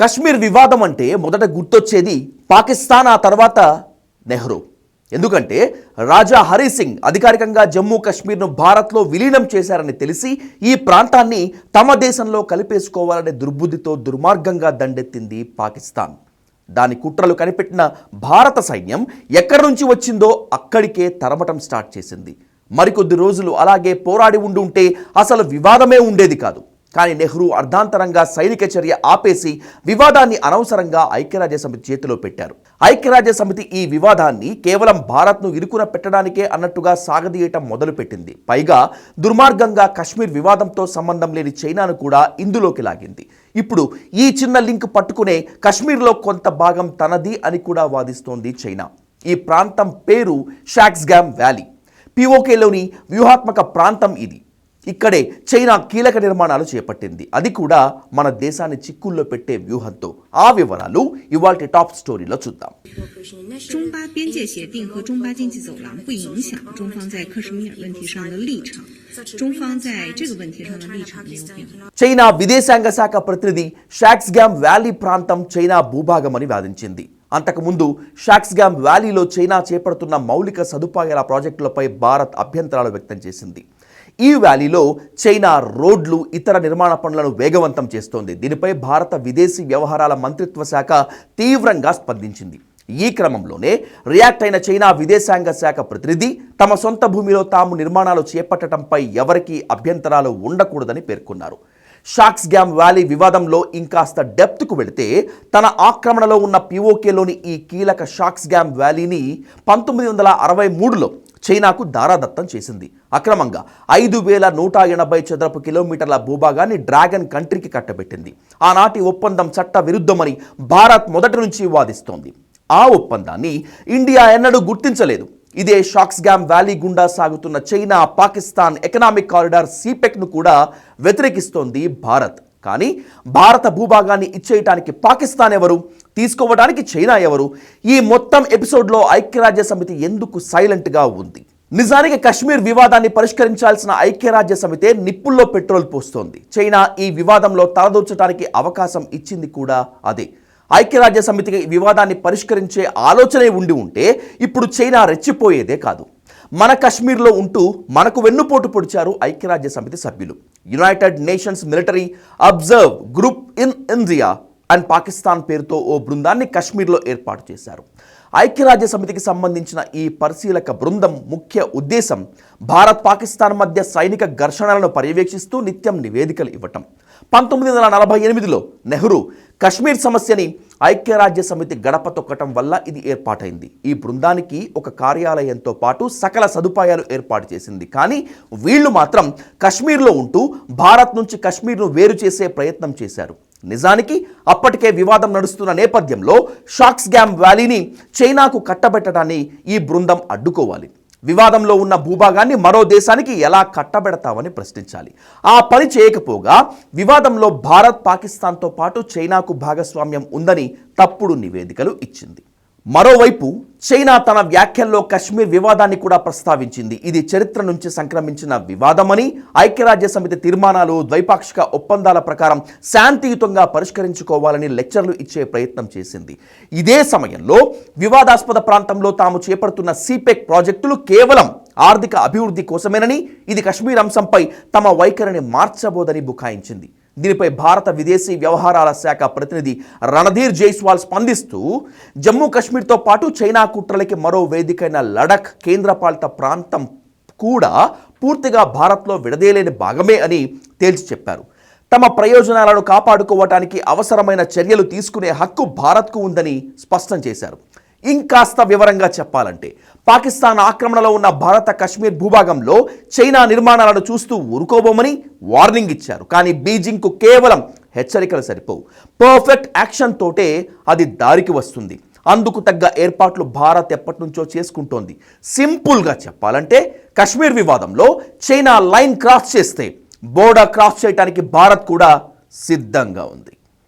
కశ్మీర్ వివాదం అంటే మొదట గుర్తొచ్చేది పాకిస్తాన్ ఆ తర్వాత నెహ్రూ. ఎందుకంటే రాజా హరి సింగ్ అధికారికంగా జమ్మూ కాశ్మీర్ను భారత్లో విలీనం చేశారని తెలిసి ఈ ప్రాంతాన్ని తమ దేశంలో కలిపేసుకోవాలనే దుర్బుద్ధితో దుర్మార్గంగా దండెత్తింది పాకిస్తాన్. దాని కుట్రలు కనిపెట్టిన భారత సైన్యం ఎక్కడి నుంచి వచ్చిందో అక్కడికే తరమటం స్టార్ట్ చేసింది. మరికొద్ది రోజులు అలాగే పోరాడి ఉండి ఉంటే అసలు వివాదమే ఉండేది కాదు. కానీ నెహ్రూ అర్ధాంతరంగా సైనిక చర్య ఆపేసి వివాదాన్ని అనవసరంగా ఐక్యరాజ్య సమితి చేతిలో పెట్టారు. ఐక్యరాజ్య సమితి ఈ వివాదాన్ని కేవలం భారత్ను ఇరుకున పెట్టడానికే అన్నట్టుగా సాగదీయటం మొదలుపెట్టింది. పైగా దుర్మార్గంగా కశ్మీర్ వివాదంతో సంబంధం లేని చైనాను కూడా ఇందులోకి లాగింది. ఇప్పుడు ఈ చిన్న లింక్ పట్టుకునే కశ్మీర్లో కొంత భాగం తనది అని కూడా వాదిస్తోంది చైనా. ఈ ప్రాంతం పేరు షాక్స్గామ్ వ్యాలీ. పిఓకేలోని వ్యూహాత్మక ప్రాంతం ఇది. ఇక్కడే చైనా కీలక నిర్మాణాలు చేపట్టింది. అది కూడా మన దేశాన్ని చిక్కుల్లో పెట్టే వ్యూహంతో. ఆ వివరాలు ఇవాళ టాప్ స్టోరీలో చూద్దాం. చైనా విదేశాంగ శాఖ ప్రతినిధి షాక్స్గ్యామ్ వ్యాలీ ప్రాంతం చైనా భూభాగమని వాదించింది. అంతకుముందు షాక్స్గ్యామ్ వ్యాలీలో చైనా చేపడుతున్న మౌలిక సదుపాయాల ప్రాజెక్టులపై భారత్ అభ్యంతరాలు వ్యక్తం చేసింది. ఈ వ్యాలీలో చైనా రోడ్లు ఇతర నిర్మాణ పనులను వేగవంతం చేస్తోంది. దీనిపై భారత విదేశీ వ్యవహారాల మంత్రిత్వ శాఖ తీవ్రంగా స్పందించింది. ఈ క్రమంలోనే రియాక్ట్ అయిన చైనా విదేశాంగ శాఖ ప్రతినిధి తమ సొంత భూమిలో తాము నిర్మాణాలు చేపట్టడంపై ఎవరికీ అభ్యంతరాలు ఉండకూడదని పేర్కొన్నారు. షాక్స్ గ్యామ్ వ్యాలీ వివాదంలో ఇంకాస్త డెప్త్కు వెళితే తన ఆక్రమణలో ఉన్న పిఓకేలోని ఈ కీలక షాక్స్ గ్యామ్ వ్యాలీని పంతొమ్మిది వందల అరవై మూడులో చైనాకు దారాదత్తం చేసింది. అక్రమంగా ఐదు వేల నూట ఎనభై చదరపు కిలోమీటర్ల భూభాగాన్ని డ్రాగన్ కంట్రీకి కట్టబెట్టింది. ఆనాటి ఒప్పందం చట్ట విరుద్ధమని భారత్ మొదటి నుంచి వాదిస్తోంది. ఆ ఒప్పందాన్ని ఇండియా ఎన్నడూ గుర్తించలేదు. ఇదే షాక్స్గామ్ వ్యాలీ గుండా సాగుతున్న చైనా పాకిస్తాన్ ఎకనామిక్ కారిడార్ సిపెక్ను కూడా వ్యతిరేకిస్తోంది భారత్. కానీ భారత భూభాగాన్ని ఇచ్చేయటానికి పాకిస్తాన్ ఎవరు? తీసుకోవడానికి చైనా ఎవరు? ఈ మొత్తం ఎపిసోడ్లో ఐక్యరాజ్య సమితి ఎందుకు సైలెంట్గా ఉంది? నిజానికి కశ్మీర్ వివాదాన్ని పరిష్కరించాల్సిన ఐక్యరాజ్య సమితే నిప్పుల్లో పెట్రోల్ పోస్తోంది. చైనా ఈ వివాదంలో తలదూర్చడానికి అవకాశం ఇచ్చింది కూడా అదే. ఐక్యరాజ్య సమితికి ఈ వివాదాన్ని పరిష్కరించే ఆలోచనే ఉండి ఉంటే ఇప్పుడు చైనా రెచ్చిపోయేదే కాదు. మన కశ్మీర్లో ఉంటూ మనకు వెన్నుపోటు పొడిచారు ఐక్యరాజ్య సమితి సభ్యులు. United Nations military observe group in India and Pakistan పేరుతో ఓ బృందాన్ని కశ్మీర్లో ఏర్పాటు చేశారు. ఐక్యరాజ్య సమితికి సంబంధించిన ఈ పరిశీలక బృందం ముఖ్య ఉద్దేశం భారత్ పాకిస్తాన్ మధ్య సైనిక ఘర్షణలను పర్యవేక్షిస్తూ నిత్యం నివేదికలు ఇవ్వటం. పంతొమ్మిది వందల నలభై ఎనిమిదిలో నెహ్రూ కశ్మీర్ సమస్యని ఐక్యరాజ్య సమితి గడప తొక్కటం వల్ల ఇది ఏర్పాటైంది. ఈ బృందానికి ఒక కార్యాలయంతో పాటు సకల సదుపాయాలు ఏర్పాటు చేసింది. కానీ వీళ్ళు మాత్రం కశ్మీర్లో ఉంటూ భారత్ నుంచి కశ్మీర్ను వేరు చేసే ప్రయత్నం చేశారు. నిజానికి అప్పటికే వివాదం నడుస్తున్న నేపథ్యంలో షాక్స్ గ్యామ్ వ్యాలీని చైనాకు కట్టబెట్టడాన్ని ఈ బృందం అడ్డుకోవాలి. వివాదంలో ఉన్న భూభాగాన్ని మరో దేశానికి ఎలా కట్టబెడతామని ప్రశ్నించాలి. ఆ పని చేయకపోగా వివాదంలో భారత్ పాకిస్తాన్తో పాటు చైనాకు భాగస్వామ్యం ఉందని తప్పుడు నివేదికలు ఇచ్చింది. మరోవైపు చైనా తన వ్యాఖ్యల్లో కశ్మీర్ వివాదాన్ని కూడా ప్రస్తావించింది. ఇది చరిత్ర నుంచి సంక్రమించిన వివాదమని ఐక్యరాజ్య సమితి తీర్మానాలు ద్వైపాక్షిక ఒప్పందాల ప్రకారం శాంతియుతంగా పరిష్కరించుకోవాలని లెక్చర్లు ఇచ్చే ప్రయత్నం చేసింది. ఇదే సమయంలో వివాదాస్పద ప్రాంతంలో తాము చేపడుతున్న సిపెక్ ప్రాజెక్టులు కేవలం ఆర్థిక అభివృద్ధి కోసమేనని ఇది కశ్మీర్ అంశంపై తమ వైఖరిని మార్చబోదని బుకాయించింది. దీనిపై భారత విదేశీ వ్యవహారాల శాఖ ప్రతినిధి రణధీర్ జైస్వాల్ స్పందిస్తూ జమ్మూ కాశ్మీర్తో పాటు చైనా కుట్రలకి మరో వేదికైన లడఖ్ కేంద్రపాలిత ప్రాంతం కూడా పూర్తిగా భారత్లో విడదీయలేని భాగమే అని తేల్చి చెప్పారు. తమ ప్రయోజనాలను కాపాడుకోవటానికి అవసరమైన చర్యలు తీసుకునే హక్కు భారత్కు ఉందని స్పష్టం చేశారు. ఇంకాస్త వివరంగా చెప్పాలంటే పాకిస్తాన్ ఆక్రమణలో ఉన్న భారత కశ్మీర్ భూభాగంలో చైనా నిర్మాణాలను చూస్తూ ఊరుకోబోమని వార్నింగ్ ఇచ్చారు. కానీ బీజింగ్కు కేవలం హెచ్చరికలు సరిపోవు. పర్ఫెక్ట్ యాక్షన్ తోటే అది దారికి వస్తుంది. అందుకు తగ్గ ఏర్పాట్లు భారత్ ఎప్పటి నుంచో చేసుకుంటోంది. సింపుల్గా చెప్పాలంటే కశ్మీర్ వివాదంలో చైనా లైన్ క్రాస్ చేస్తే బోర్డర్ క్రాస్ చేయడానికి భారత్ కూడా సిద్ధంగా ఉంది.